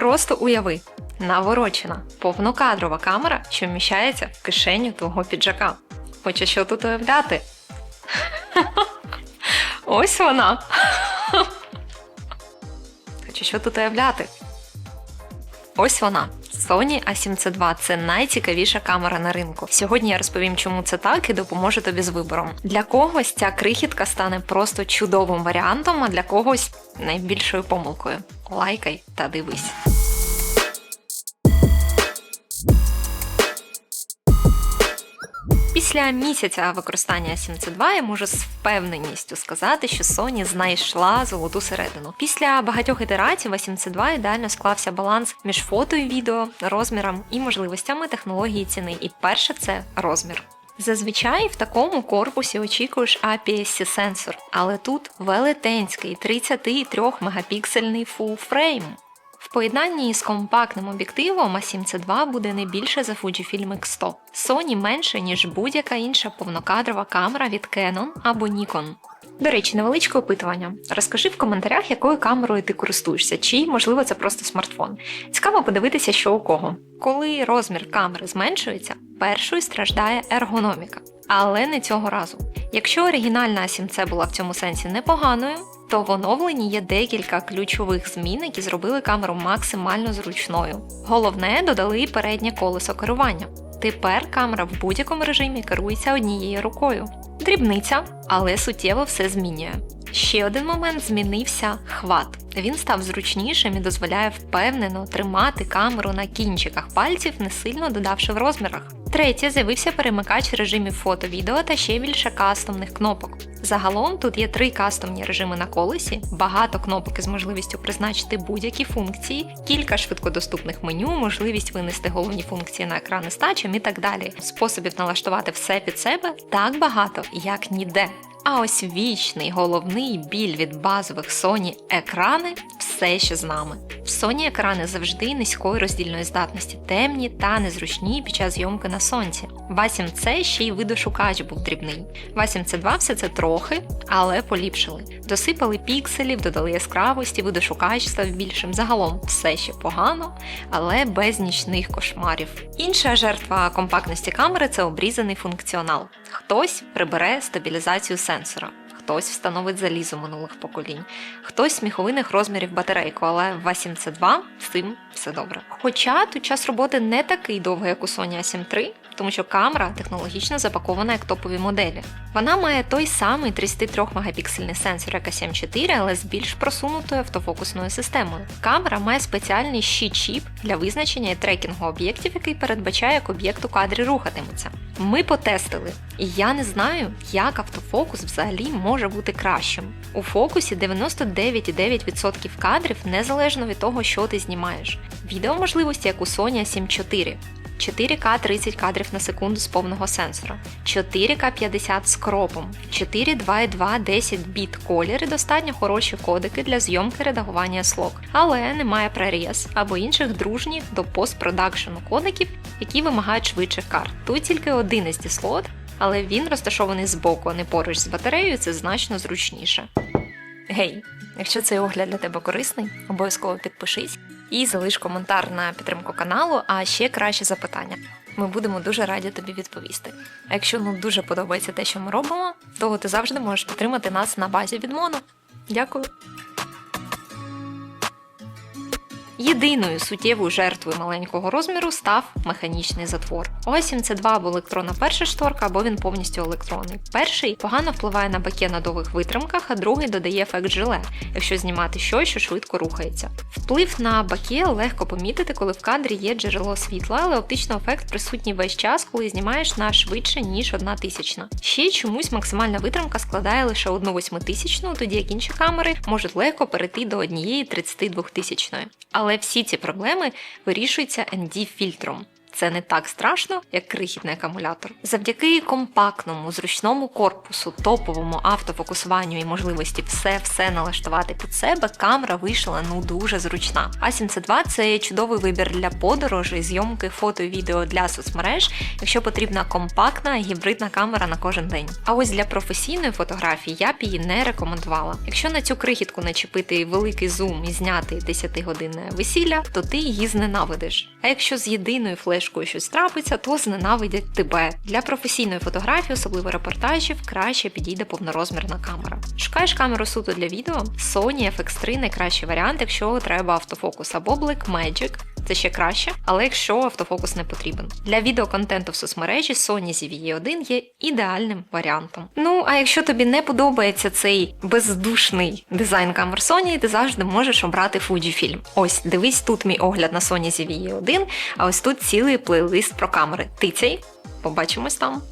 Просто уяви, наворочена, повнокадрова камера, що вміщається в кишеню твого піджака. Хоча що тут уявляти? Ось вона. Хоча що тут уявляти? Ось вона. Sony A7C2 – це найцікавіша камера на ринку. Сьогодні я розповім, чому це так і допоможу тобі з вибором. Для когось ця крихітка стане просто чудовим варіантом, а для когось найбільшою помилкою. Лайкай та дивись. Після місяця використання 7C2 я можу з впевненістю сказати, що Sony знайшла золоту середину. Після багатьох ітерацій в 7C2 ідеально склався баланс між фото і відео, розміром і можливостями технології ціни. І перше це розмір. Зазвичай в такому корпусі очікуєш APS-C сенсор, але тут велетенський 33 мегапіксельний frame. В поєднанні з компактним об'єктивом A7C2 буде не більше за Fujifilm X100. Sony менше, ніж будь-яка інша повнокадрова камера від Canon або Nikon. До речі, невеличке опитування. Розкажи в коментарях, якою камерою ти користуєшся, чи, можливо, це просто смартфон. Цікаво подивитися, що у кого. Коли розмір камери зменшується, першою страждає ергономіка. Але не цього разу. Якщо оригінальна A7C була в цьому сенсі непоганою, то в оновленні є декілька ключових змін, які зробили камеру максимально зручною. Головне, додали переднє колесо керування. Тепер камера в будь-якому режимі керується однією рукою. Дрібниця, але суттєво все змінює. Ще один момент змінився хват. Він став зручнішим і дозволяє впевнено тримати камеру на кінчиках пальців, не сильно додавши в розмірах. Третє, з'явився перемикач режимів фото, відео та ще більше кастомних кнопок. Загалом тут є три кастомні режими на колесі, багато кнопок із можливістю призначити будь-які функції, кілька швидкодоступних меню, можливість винести головні функції на екрани з тачем і так далі. Способів налаштувати все під себе так багато, як ніде. А ось вічний головний біль від базових Sony екрани все ще з нами. Sony екрани завжди низької роздільної здатності, темні та незручні під час зйомки на сонці. В A7C ще й видошукач був дрібний. В A7C2 все це трохи, але поліпшили. Досипали пікселів, додали яскравості, видошукач став більшим. Загалом все ще погано, але без нічних кошмарів. Інша жертва компактності камери це обрізаний функціонал. Хтось прибере стабілізацію сенсора. Хтось встановить залізо минулих поколінь, хтось сміховинних розмірів батарейку, але в A7C2 з цим все добре. Хоча тут час роботи не такий довгий, як у Sony A7 III, тому що камера технологічно запакована як топові моделі. Вона має той самий 33 мегапіксельний сенсор, як A7 IV, але з більш просунутою автофокусною системою. Камера має спеціальний щит-чіп для визначення і трекінгу об'єктів, який передбачає, як об'єкт у кадрі рухатиметься. Ми потестили, і я не знаю, як автофокус взагалі може бути кращим. У фокусі 99,9% кадрів незалежно від того, що ти знімаєш. Відео можливості, як у Sony A7 IV. 4К 30 кадрів на секунду з повного сенсора, 4К 50 з кропом, 4.2.2 10 біт колір і достатньо хороші кодики для зйомки редагування слог, але немає преріз або інших дружніх до постпродакшену кодиків, які вимагають швидших карт. Тут тільки один із слот, але він розташований збоку, а не поруч з батареєю, це значно зручніше. Гей, якщо цей огляд для тебе корисний, обов'язково підпишись і залиш коментар на підтримку каналу, а ще краще запитання. Ми будемо дуже раді тобі відповісти. А якщо ну дуже подобається те, що ми робимо, то ти завжди можеш підтримати нас на базі від Моно. Дякую. Єдиною суттєвою жертвою маленького розміру став механічний затвор. У A7C2 або електронна перша шторка, або він повністю електронний. Перший погано впливає на баке на довгих витримках, а другий додає ефект желе, якщо знімати щось, що швидко рухається. Вплив на баке легко помітити, коли в кадрі є джерело світла, але оптичний ефект присутній весь час, коли знімаєш на швидше, ніж одна тисячна. Ще чомусь максимальна витримка складає лише одну восьмитисячну, тоді як інші камери можуть легко перейти до однієї 32 тисячної. Але всі ці проблеми вирішуються ND-фільтром. Це не так страшно, як крихітний акумулятор. Завдяки компактному, зручному корпусу, топовому автофокусуванню і можливості все-все налаштувати під себе, камера вийшла ну дуже зручна. А 72 це чудовий вибір для подорожей, зйомки фото і відео для соцмереж, якщо потрібна компактна гібридна камера на кожен день. А ось для професійної фотографії я б її не рекомендувала. Якщо на цю крихітку начепити великий зум і зняти 10-годинне весілля, то ти її зненавидиш. А якщо з єдиною флешкою щось трапиться, то зненавидять тебе. Для професійної фотографії, особливо репортажів, краще підійде повнорозмірна камера. Шукаєш камеру суто для відео? Sony FX3 найкращий варіант, якщо треба автофокус або Blackmagic. Це ще краще, але якщо автофокус не потрібен. Для відеоконтенту в соцмережі Sony ZV-E1 є ідеальним варіантом. Ну а якщо тобі не подобається цей бездушний дизайн камер Sony, ти завжди можеш обрати Fujifilm. Ось дивись тут мій огляд на Sony ZV-E1, а ось тут цілий плейлист про камери. Тицяй, побачимось там.